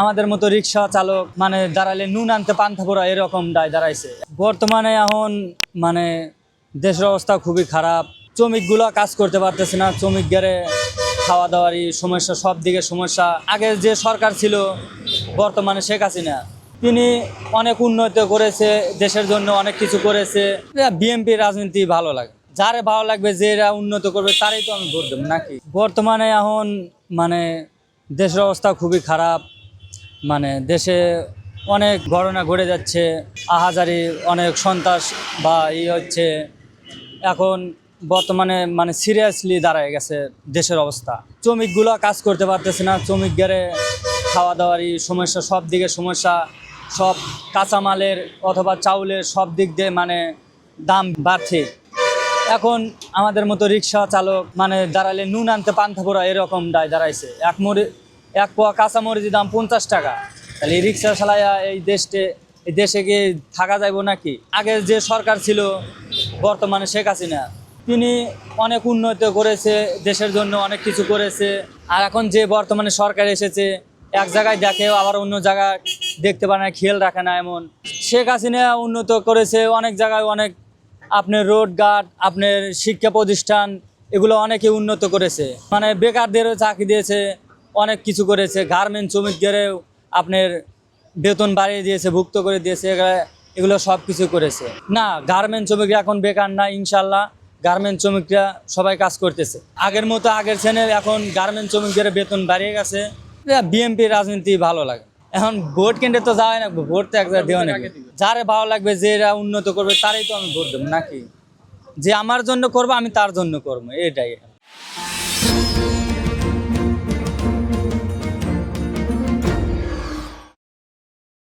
আমাদের মতো রিক্সা চালক মানে দাঁড়ালে নুন আনতে পান্থা পড়া এরকম দাঁড়াইছে। বর্তমানে এখন মানে দেশের অবস্থা খুবই খারাপ। শ্রমিকগুলো কাজ করতে পারতেছে না, শ্রমিক গেলে খাওয়া দাওয়ারই সমস্যা, সব দিকে সমস্যা। আগে যে সরকার ছিল, বর্তমানে শেখ হাসিনা, তিনি অনেক উন্নত করেছে, দেশের জন্য অনেক কিছু করেছে। বিএনপি রাজনীতি ভালো লাগে। যারে ভালো লাগবে, যে এরা উন্নত করবে, তারই তো আমি ভোট দেবো, নাকি? বর্তমানে এখন মানে দেশের অবস্থা খুবই খারাপ। মানে দেশে অনেক ঘটনা ঘটে যাচ্ছে, আহাজারি, অনেক সন্ত্রাস বা ই হচ্ছে, এখন বর্তমানে মানে সিরিয়াসলি দাঁড়ায় গেছে দেশের অবস্থা। শ্রমিকগুলো কাজ করতে পারতেছে না, শ্রমিক গেলে খাওয়া দাওয়ারই সমস্যা, সব দিকে সমস্যা, সব কাঁচামালের অথবা চাউলের সব দিক দিয়ে মানে দাম বাড়ছে। এখন আমাদের মতো রিক্সা চালক মানে দাঁড়ালে নুন আনতে পান্থা পড়া এরকম দায় দাঁড়াইছে। এক মরি এক পোয়া কাঁচা মরিচের দাম পঞ্চাশ টাকা। তাহলে রিক্সা চালাইয়া এই দেশে এই দেশে গিয়ে থাকা যাইব নাকি? আগে যে সরকার ছিল, বর্তমানে শেখ হাসিনা, তিনি অনেক উন্নত করেছে, দেশের জন্য অনেক কিছু করেছে। আর এখন যে বর্তমানে সরকার এসেছে, এক জায়গায় দেখে আবার অন্য জায়গায় দেখতে পারে না, খেয়াল রাখে না এমন। শেখ হাসিনা উন্নত করেছে অনেক জায়গায়, অনেক আপনার রোড গার্ড, আপনার শিক্ষা প্রতিষ্ঠান, এগুলো অনেকে উন্নত করেছে। মানে বেকারদেরও চাকরি দিয়েছে অনেক কিছু করেছে। গার্মেন্ট শ্রমিকদেরও আপনার বেতন বাড়িয়ে দিয়েছে, ভুক্ত করে দিয়েছে, এগুলো সব কিছু করেছে। না গার্মেন্ট শ্রমিকরা এখন বেকার না ইনশাল্লাহ গার্মেন্ট শ্রমিকরা সবাই কাজ করতেছে। আগের মতো আগের শ্রেণির এখন গার্মেন্ট শ্রমিকদের বেতন বাড়িয়ে গেছে। বিএনপি রাজনীতি ভালো লাগে। এখন ভোট কেন্দ্রে তো যাওয়াই না, ভোট তো এক জায়গায় দেওয়া নাকি যারে ভালো লাগবে, যে এরা উন্নত করবে, তারই তো আমি ভোট দেবো, নাকি? যে আমার জন্য করব, আমি তার জন্য করব, এটাই।